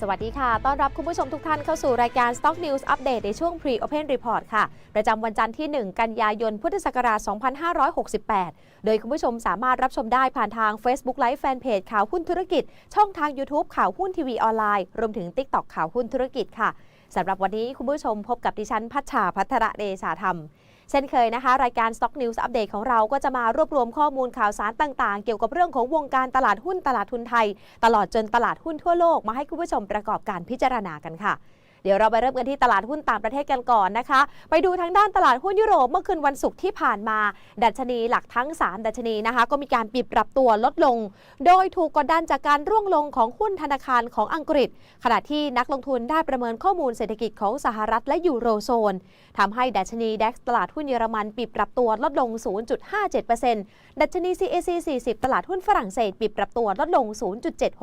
สวัสดีค่ะ ต้อนรับคุณผู้ชมทุกท่านเข้าสู่รายการ Stock News Update ในช่วง Pre-Open Report ค่ะ ประจำวันจันทร์ที่ 1 กันยายน พุทธศักราช 2568 โดยคุณผู้ชมสามารถรับชมได้ผ่านทาง Facebook Live Fanpage ข่าวหุ้นธุรกิจ ช่องทาง YouTube ข่าวหุ้นทีวีออนไลน์ รวมถึง TikTok ข่าวหุ้นธุรกิจค่ะ สำหรับวันนี้คุณผู้ชมพบกับดิฉันพัชชาพัทระเดชาธรรม เช่นเคยนะคะ รายการ Stock News Update ของเราก็จะมารวบรวมข้อมูลข่าวสารต่างๆ เกี่ยวกับเรื่องของวงการตลาดหุ้นตลาดทุนไทย ตลอดจนตลาดหุ้นทั่วโลกมาให้คุณผู้ชมประกอบการพิจารณากันค่ะ เดี๋ยวเราไปเริ่มกันที่ตลาดหุ้นต่างประเทศกันก่อนนะคะ ไปดูทางด้านตลาดหุ้นยุโรปเมื่อคืนวันศุกร์ที่ผ่านมา ดัชนีหลักทั้ง 3 ดัชนีนะคะ ก็มีการปิบปรับตัวลดลง โดยถูกกดดันจากการร่วงลงของหุ้นธนาคารของอังกฤษ ขณะที่นักลงทุนได้ประเมินข้อมูลเศรษฐกิจของสหรัฐและยูโรโซนทำให้ดัชนีดัคตลาดหุ้นเยอรมันปิบปรับตัวลดลง 0.57%ดัชนี CAC 40 ตลาดหุ้นฝรั่งเศสปิบปรับตัวลดลง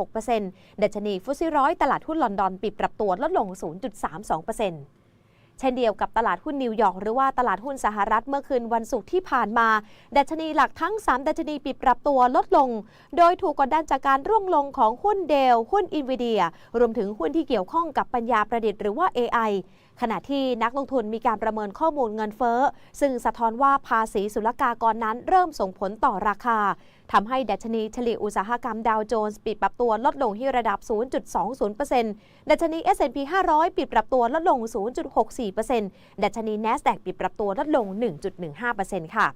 0.76%ดัชนีฟุตซี่ร้อยตลาดหุ้นลอนดอนปิบปรับตัวลดลง 0 2.32%ช่นเดียวกับตลาดหุ้นนิวยอร์กหรือว่าตลาดหุ้นสหรัฐเมื่อคืนวันศุกร์ที่ผ่านมา ดัชนีหลักทั้ง 3 ดัชนีปิดปรับตัวลดลง โดยถูกกดดันจากการร่วงลงของหุ้นเดล หุ้นอินวีเดีย รวมถึงหุ้นที่เกี่ยวข้องกับปัญญาประดิษฐ์หรือว่า AI ขณะที่นักลงทุนมีการประเมินข้อมูลเงินเฟ้อ ซึ่งสะท้อนว่าภาษีศุลกากรนั้นเริ่มส่งผลต่อราคาทำให้ดัชนีเฉลี่ยอุตสาหกรรมดาวโจนส์ปิดปรับตัวลดลงที่ระดับ 0.20%ดัชนี S&P 500 ปิดปรับตัวลดลง 0.64%ดัชนี NASDAQ ปิดปรับตัวลดลง 1.15%ค่ะ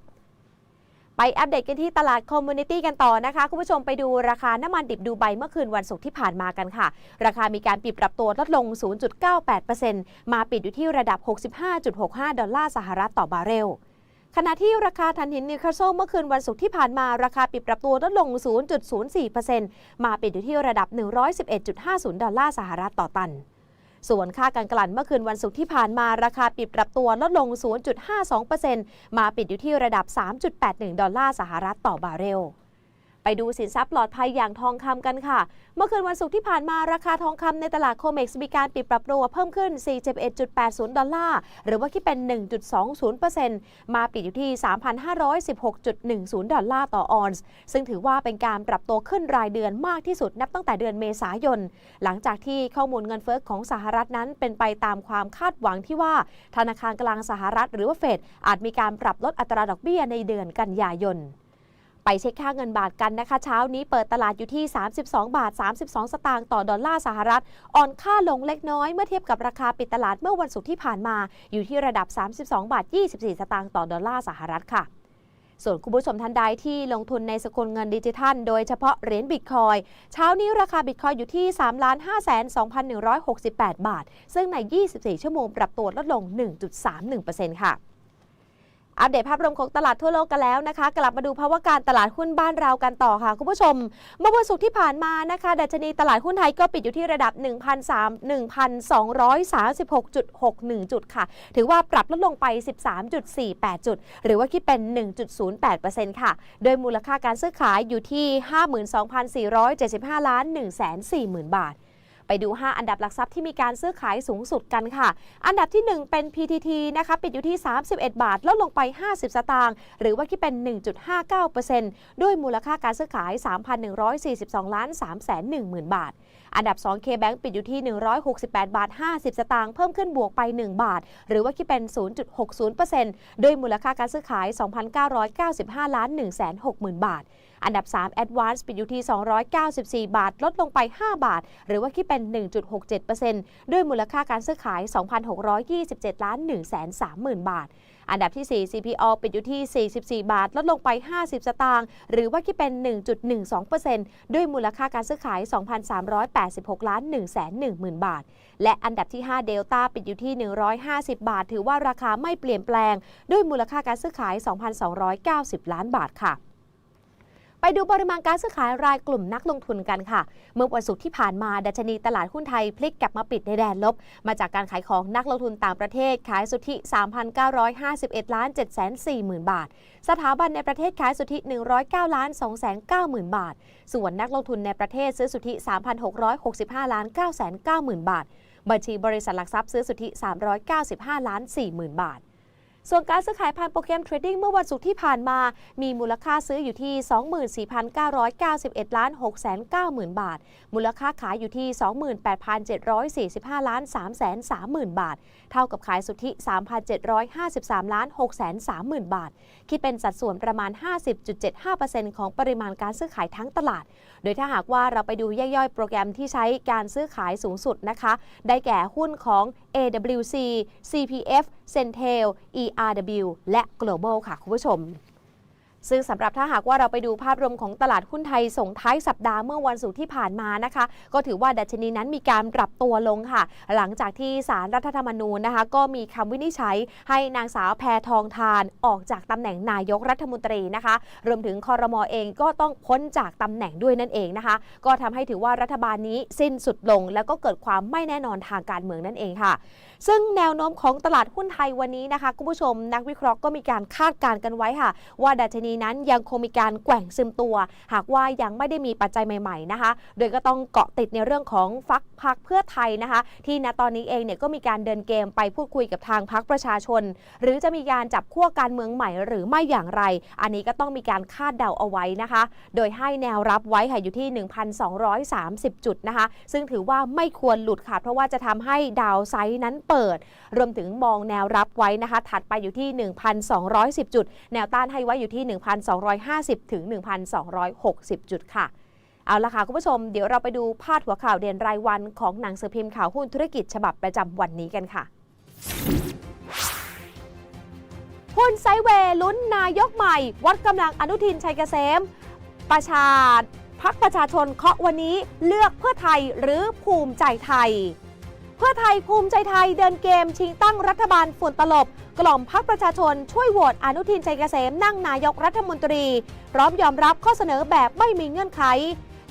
ไปอัปเดตกันที่ตลาดคอมมูนิตี้กันต่อนะคะ คุณผู้ชมไปดูราคาน้ำมันดิบดูไบเมื่อคืนวันศุกร์ที่ผ่านมากันค่ะ ราคามีการปิดปรับตัวลดลง 0.98%มาปิดอยู่ที่ระดับ 65.65 ดอลลาร์สหรัฐต่อบาร์เรลขณะที่ราคาถ่านหินนิวคาสเซิลเมื่อคืนวันศุกร์ที่ผ่านมาราคาปิดปรับตัวลดลง 0.04%มาปิดอยู่ที่ระดับ 111.50 ดอลลาร์สหรัฐต่อตัน ส่วนค่าการกลั่นเมื่อคืนวันศุกร์ที่ผ่านมาราคาปิดปรับตัวลดลง 0.52%มาปิดอยู่ที่ระดับ 3.81 ดอลลาร์สหรัฐต่อบาร์เรล ไปดูสินทรัพย์ปลอดภัยอย่างทองคำกันค่ะ เมื่อคืนวันศุกร์ที่ผ่านมาราคาทองคำในตลาดโคเม็กซ์มีการปิดปรับตัวเพิ่มขึ้น 41.80 ดอลลาร์ หรือว่าคิดเป็น 1.20%มาปิดอยู่ที่ 3,516.10 ดอลลาร์ต่อออนซ์ ซึ่งถือว่าเป็นการปรับตัวขึ้นรายเดือนมากที่สุดนับตั้งแต่เดือนเมษายน หลังจากที่ข้อมูลเงินเฟ้อของสหรัฐนั้นเป็นไปตามความคาดหวังที่ว่า ธนาคารกลางสหรัฐหรือว่าเฟดอาจมีการปรับลดอัตราดอกเบี้ยในเดือนกันยายน ไปเช็คค่าเงินบาทกันนะคะ เช้านี้เปิดตลาดอยู่ที่ 32 บาท 32 สตางค์ต่อดอลลาร์สหรัฐ อ่อนค่าลงเล็กน้อยเมื่อเทียบกับราคาปิดตลาดเมื่อวันศุกร์ที่ผ่านมา อยู่ที่ระดับ 32 บาท 24 สตางค์ต่อดอลลาร์สหรัฐค่ะส่วนคุณผู้ชมท่านใดที่ลงทุนในสกุลเงินดิจิทัล โดยเฉพาะเหรียญบิตคอยเช้านี้ราคาบิตคอยอยู่ที่3 5 2 1 6 8 บาท ซึ่งใน 24 ชั่วโมงปรับตัวลดลง 1.31%ค่ะ อัปเดตภาพรวมของตลาดทั่วโลกกันแล้วนะคะ กลับมาดูภาวะการตลาดหุ้นบ้านเรากันต่อค่ะ คุณผู้ชม เมื่อวันศุกร์ที่ผ่านมานะคะดัชนีตลาดหุ้นไทยก็ปิดอยู่ที่ระดับ 1,236.61 จุดค่ะ ถือว่าปรับลดลงไป 13.48 จุด หรือว่าคิดเป็น 1.08%ค่ะ โดยมูลค่าการซื้อขายอยู่ที่ 52,475 ล้าน140,000 บาท ไปดู 5 อันดับหลักทรัพย์ที่มีการซื้อขายสูงสุดกันค่ะ อันดับที่ 1 เป็น PTT นะคะปิดอยู่ที่ 31 บาท ลดลงไป 50 สตางค์หรือว่าคิดเป็น 1.59%ด้วยมูลค่าการซื้อขาย 3,142ล้าน3 1 0 0 0 0 บาท อันดับ 2 K-Bank ปิดอยู่ที่ 168 บาท 50 สตางค์เพิ่มขึ้นบวกไป 1 บาท หรือว่าคิดเป็น 0.60%ด้วยมูลค่าการซื้อขาย 2,995ล้าน160,000 บาทอันดับ 3 Advance ปิดอยู่ที่ 294 บาท ลดลงไป 5 บาท หรือว่าคิดเป็น 1.67%ด้วยมูลค่าการซื้อขาย 2,627 ล้าน130,000 บาทอันดับที่ 4 CPO ปิดอยู่ที่ 44 บาท ลดลงไป 50 สตางค์ หรือว่าคิดเป็น 1.12%ด้วยมูลค่าการซื้อขาย 2,386 ล้าน 110,000 บาท และอันดับที่5 Delta ปิดอยู่ที่ 150 บาท ถือว่าราคาไม่เปลี่ยนแปลง ด้วยมูลค่าการซื้อขาย 2,290 ล้านบาทค่ะ ไปดูปริมาณการซื้อขายรายกลุ่มนักลงทุนกันค่ะ เมื่อวันศุกร์ที่ผ่านมาดัชนีตลาดหุ้นไทยพลิกกลับมาปิดในแดนลบ มาจากการขายของนักลงทุนต่างประเทศขายสุทธิ 3,951ล้าน7 4 0 0 0 บาท สถาบันในประเทศขายสุทธิ109ล้าน2 9 0 0 0 0บาท ส่วนนักลงทุนในประเทศซื้อสุทธิ 3,665ล้าน9 9 0 0 0 0 บาท บัญชีบริษัทหลักทรัพย์ซื้อสุทธิ 395ล้าน4 0,000 บาท ส่วนการซื้อขายผ่านโปรแกรมเทรดดิ้งเมื่อวันศุกร์ที่ผ่านมา มีมูลค่าซื้ออยู่ที่ 24,991ล้าน690,000 บาท มูลค่าขายอยู่ที่ 28,745ล้าน330,000บาท เท่ากับขายสุทธิ 3,753ล้าน630,000 บาท คิดเป็นสัดส่วนประมาณ 50.75%ของปริมาณการซื้อขายทั้งตลาดโดยถ้าหากว่าเราไปดูย่อยๆ โปรแกรมที่ใช้การซื้อขายสูงสุดนะคะ ได้แก่หุ้นของ AWC CPF Centel ERW และ Global ค่ะคุณผู้ชม ซึ่งสำหรับถ้าหากว่าเราไปดูภาพรวมของตลาดหุ้นไทยส่งท้ายสัปดาห์เมื่อวันศุกร์ที่ผ่านมานะคะ ก็ถือว่าดัชนีนั้นมีการปรับตัวลงค่ะ หลังจากที่สารรัฐธรรมนูญนะคะ ก็มีคำวินิจฉัยให้นางสาวแพทองทานออกจากตำแหน่งนายกรัฐมนตรีนะคะ รวมถึงคอรมอเองก็ต้องพ้นจากตำแหน่งด้วยนั่นเองนะคะ ก็ทำให้ถือว่ารัฐบาลนี้สิ้นสุดลง แล้วก็เกิดความไม่แน่นอนทางการเมืองนั่นเองค่ะ ซึ่งแนวโน้มของตลาดหุ้นไทยวันนี้นะคะคุณผู้ชมนักวิเคราะห์ก็มีการคาดการณ์กันไว้ค่ะ ว่าดัชนีนั้นยังคงมีการแกว่งซึมตัว หากว่ายังไม่ได้มีปัจจัยใหม่ๆนะคะ โดยก็ต้องเกาะติดในเรื่องของฟักพักเพื่อไทยนะคะ ที่ณตอนนี้เองเนี่ยก็มีการเดินเกมไปพูดคุยกับทางพักประชาชน หรือจะมีการจับขั้วการเมืองใหม่หรือไม่อย่างไร อันนี้ก็ต้องมีการคาดเดาเอาไว้นะคะ โดยให้แนวรับไว้ค่ะอยู่ที่ 1,230 จุดนะคะ ซึ่งถือว่าไม่ควรหลุดค่ะ เพราะว่าจะทำให้ดาวไซด์นั้นเปิด รวมถึงมองแนวรับไว้นะคะ ถัดไปอยู่ที่ 1,210 จุด แนวต้านให้ไว้อยู่ที่1,250 ถึง 1,260 จุดค่ะ เอาละค่ะ คุณผู้ชม เดี๋ยวเราไปดูพาดหัวข่าวเด่นรายวันของหนังสือพิมพ์ข่าวหุ้นธุรกิจฉบับประจำวันนี้กันค่ะหุ้นไซเวย์ลุ้นนายกใหม่ วัดกำลังอนุทินชัยเกษม ประชาพักประชาชนเคาะวันนี้เลือกเพื่อไทยหรือภูมิใจไทย เพื่อไทยภูมิใจไทยเดินเกมชิงตั้งรัฐบาลฝุ่นตลบ กล่อมพักประชาชนช่วยโหวตอนุทินชัยเกษมนั่งนายกรัฐมนตรี พร้อมยอมรับข้อเสนอแบบไม่มีเงื่อนไข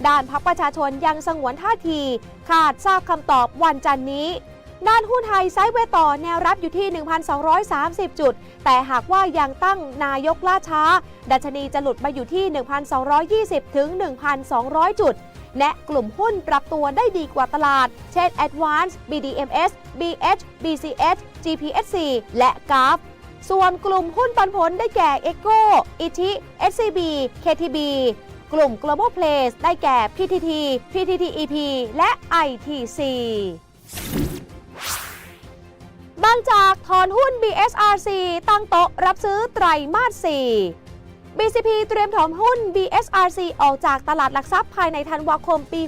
ด้านพักประชาชนยังสงวนท่าที ขาดทราบคำตอบวันจันนี้ด้านหุ้นไทยไซด์เวต่อแนวรับอยู่ที่ 1,230 จุด แต่หากว่ายังตั้งนายกล่าช้า ดัชนีจะหลุดมาอยู่ที่ 1,220 ถึง 1,200 จุด และกลุ่มหุ้นปรับตัวได้ดีกว่าตลาด เช่น Advance BDMs BH BCH GPSC และ g a f ส่วนกลุ่มหุ้นปันผลได้แก่ Echo ITI SCB KTB กลุ่ม Global Place ได้แก่ PTT PTTEP และ ITC บางจากถอนหุ้น BSRC ตั้งโต๊ะรับซื้อไตรมาส 4 BCP เตรียมถอนหุ้น BSRC ออกจากตลาดหลักทรัพย์ภายในธันวาคมปี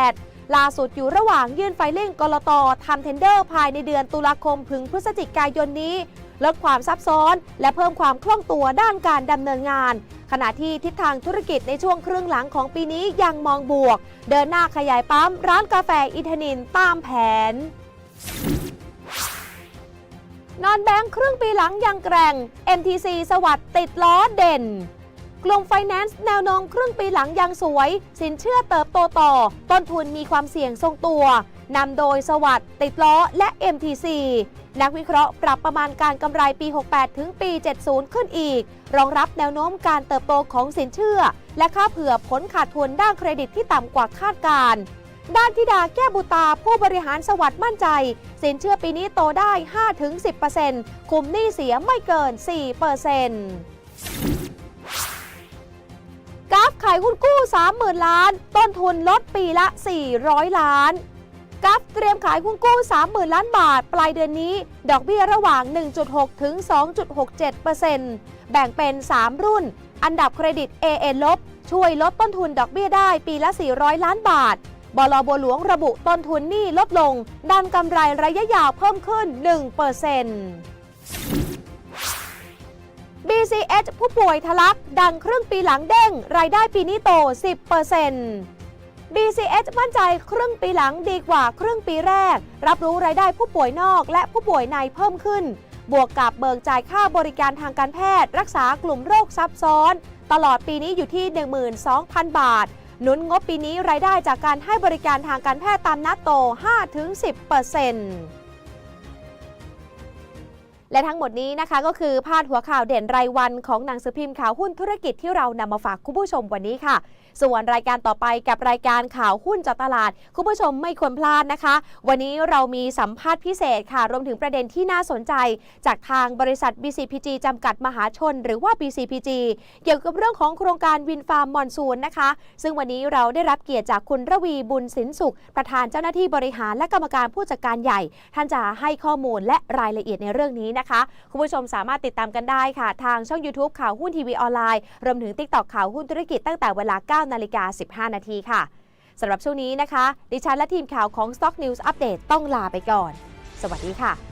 68 ล่าสุดอยู่ระหว่างยื่นไฟลิ่งกลตทำเทนเดอร์ภายในเดือนตุลาคมถึงพฤศจิกายนนี้ ลดความซับซ้อน และเพิ่มความคล่องตัวด้านการดำเนินงาน ขณะที่ทิศทางธุรกิจในช่วงครึ่งหลังของปีนี้ยังมองบวก เดินหน้าขยายปั๊มร้านกาแฟอินทนินตามแผน นอนแบงค์ครึ่งปีหลังยังแกร่ง MTC สวัสด์ติดล้อเด่น กลุ่มไฟแนนซ์แนวโน้มครึ่งปีหลังยังสวย สินเชื่อเติบโตต่อ ต้นทุนมีความเสี่ยงทรงตัวนำโดยสวัสด์ติดล้อและ MTC นักวิเคราะห์ปรับประมาณการกำไรปี 68 ถึงปี 70 ขึ้นอีก รองรับแนวโน้มการเติบโตของสินเชื่อ และค่าเผื่อผลขาดทุนด้านเครดิตที่ต่ำกว่าคาดการณ์ ด้านธิดาแก้บุตาผู้บริหารสวัสดิ์มั่นใจ สินเชื่อปีนี้โตได้ 5-10%คุมหนี้เสียไม่เกิน 4%กราฟขายหุ้นกู้ 30,000 ล้าน ต้นทุนลดปีละ 400 ล้านกราฟเตรียมขายหุ้นกู้ 30,000 ล้านบาท ปลายเดือนนี้ ดอกเบี้ยระหว่าง 1.6 ถึง 2.67%แบ่งเป็น 3 รุ่น อันดับเครดิต AN ลบ ช่วยลดต้นทุนดอกเบี้ยได้ปีละ 400 ล้านบาท บลบัวหลวงระบุต้นทุนหนี้ลดลง ด้านกำไรระยะยาวเพิ่มขึ้น 1% BCH ผู้ป่วยทะลัก ดังครึ่งปีหลังเด้ง รายได้ปีนี้โต 10% BCH มั่นใจครึ่งปีหลังดีกว่าครึ่งปีแรก รับรู้รายได้ผู้ป่วยนอกและผู้ป่วยในเพิ่มขึ้น บวกกับเบิกจ่ายค่าบริการทางการแพทย์ รักษากลุ่มโรคซับซ้อน ตลอดปีนี้อยู่ที่ 12,000 บาท หนุนงบปีนี้รายได้จากการให้บริการทางการแพทย์ตามนัดโต 5-10% และทั้งหมดนี้นะคะก็คือพาดหัวข่าวเด่นรายวันของหนังสือพิมพ์ข่าวหุ้นธุรกิจที่เรานำมาฝากคุณผู้ชมวันนี้ค่ะ ส่วนรายการต่อไปกับรายการข่าวหุ้นจาะตลาด คุณผู้ชมไม่ควรพลาดนะคะ วันนี้เรามีสัมภาษณ์พิเศษค่ะ รวมถึงประเด็นที่น่าสนใจ จากทางบริษัท BCPG จำกัดมหาชน หรือว่า BCPG เกี่ยวกับเรื่องของโครงการวินฟาร์มมอนซูนนะคะ ซึ่งวันนี้เราได้รับเกียรติจากคุณระวีบุญสินสุข ประธานเจ้าหน้าที่บริหารและกรรมการผู้จัดการใหญ่ ท่านจะให้ข้อมูลและรายละเอียดในเรื่องนี้นะคะคุณผู้ชมสามารถติดตามกันได้ค่ะ ทางช่อง YouTube ข่าวหุ้นทีวีออนไลน์รวมถึง TikTok ข่าวหุ้นธุรกิจตั้งแต่เวลา 9 นาฬิกา 15 นาทีค่ะสำหรับช่วงนี้นะคะ ดิฉันและทีมข่าวของ Stock News Update ต้องลาไปก่อน สวัสดีค่ะ